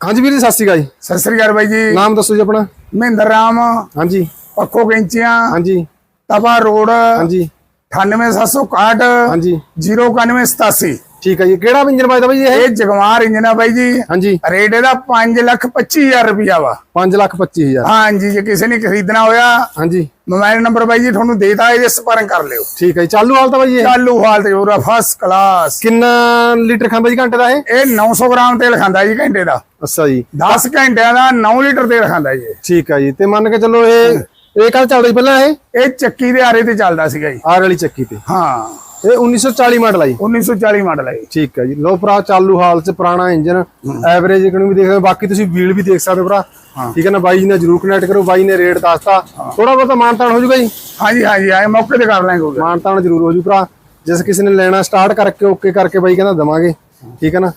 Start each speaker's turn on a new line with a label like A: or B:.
A: ਹਾਂਜੀ ਵੀਰ ਜੀ ਸਤਿ ਸ਼੍ਰੀ ਅਕਾਲ ਜੀ।
B: ਸਤਿ ਸ੍ਰੀ ਅਕਾਲ ਬਾਈ ਜੀ।
A: ਨਾਮ ਦੱਸੋ ਜੀ ਆਪਣਾ।
B: ਮਹਿੰਦਰ ਰਾਮ।
A: ਹਾਂਜੀ।
B: ਪੱਖੋ ਕੈਂਚੀਆਂ।
A: ਹਾਂਜੀ।
B: ਤਪਾ ਰੋਡ।
A: ਹਾਂਜੀ।
B: 98761
A: ਹਾਂਜੀ।
B: 09187
A: ਠੀਕ ਹੈ ਜੀ। ਕਿਹੜਾ ਇੰਜਨ ਵੱਜਦਾ ਬਾਈ ਜੀ ਇਹ?
B: ਇਹ ਜਗਮਾਰ ਇੰਜਨ ਆ ਬਾਈ ਜੀ।
A: ਹਾਂਜੀ।
B: ਰੇਟ ਇਹਦਾ 5 ਲੱਖ 25000 ਰੁਪਇਆ ਵਾ।
A: 5 ਲੱਖ 25000
B: ਹਾਂਜੀ ਜੇ ਕਿਸੇ ਨੇ ਖਰੀਦਣਾ ਹੋਇਆ।
A: ਹਾਂਜੀ।
B: ਮੋਬਾਈਲ ਨੰਬਰ ਬਾਈ ਜੀ ਤੁਹਾਨੂੰ ਦੇਤਾ ਇਹਦੇ ਸੰਪਰਕ ਕਰ ਲਿਓ।
A: ਠੀਕ ਹੈ ਜੀ ਚਾਲੂ ਹਾਲ ਤਾਂ ਬਾਈ ਇਹ
B: ਚਾਲੂ ਹਾਲਤ ਜੋਰਾ ਫਸਟ ਕਲਾਸ
A: ਕਿੰਨਾ ਲੀਟਰ ਖਾਂਦਾ ਜੀ ਘੰਟੇ ਦਾ ਇਹ?
B: ਇਹ 900 ਗ੍ਰਾਮ ਤੇਲ ਖਾਂਦਾ ਜੀ ਘੰਟੇ ਦਾ।
A: ਅੱਛਾ ਜੀ।
B: 10 ਘੰਟਿਆਂ ਦਾ 9 ਲੀਟਰ ਤੇਲ ਖਾਂਦਾ ਜੀ
A: ਠੀਕ ਹੈ ਜੀ ਤੇ ਮੰਨ ਕੇ ਚੱਲੋ ਇਹ ਇਹ ਕੱਲ ਚੱਲਦਾ ਪਹਿਲਾਂ। ਇਹ
B: ਚੱਕੀ ਦੇ ਆਰੇ ਤੇ ਚੱਲਦਾ ਸੀਗਾ ਜੀ।
A: ਆਰ ਵਾਲੀ ਚੱਕੀ ਤੇ।
B: ਹਾਂ।
A: ਇਹ 1940 ਮਾਡਲ ਆ ਜੀ।
B: 1940 ਮਾਡਲ ਹੈ
A: ਠੀਕ ਹੈ ਜੀ। ਲੋ ਭਰਾ ਚਾਲੂ ਹਾਲ ਚ ਪੁਰਾਣਾ ਇੰਜਨ ਐਵਰੇਜ ਵੀ ਦੇਖ ਸਕਦੇ ਬਾਕੀ ਤੁਸੀਂ ਵੀਲ ਵੀ ਦੇਖ ਸਕਦੇ ਹੋ ਭਰਾ। ਠੀਕ ਹੈ ਨਾ ਬਾਈ ਜੀ ਨੇ ਜਰੂਰ ਕਨੈਕਟ ਕਰੋ ਬਾਈ ਨੇ ਰੇਟ ਦੱਸਤਾ। ਥੋੜਾ ਬਹੁਤਾ ਮਾਨਤਾਨ ਹੋ ਜੂਗਾ ਜੀ?
B: ਹਾਂਜੀ ਹਾਂਜੀ ਆਏ ਮੌਕੇ ਤੇ ਕਰ ਲਾਂਗੇ।
A: ਮਾਨਤਾਨ ਜਰੂਰ ਹੋ ਜੂ ਭਰਾ। ਜਿਸ ਕਿਸੇ ਨੇ ਲੈਣਾ ਸਟਾਰਟ ਕਰਕੇ ਓਕੇ ਕਰਕੇ ਬਾਈ ਕਹਿੰਦਾ ਦਵਾਂਗੇ। ਠੀਕ ਹੈ ਨਾ?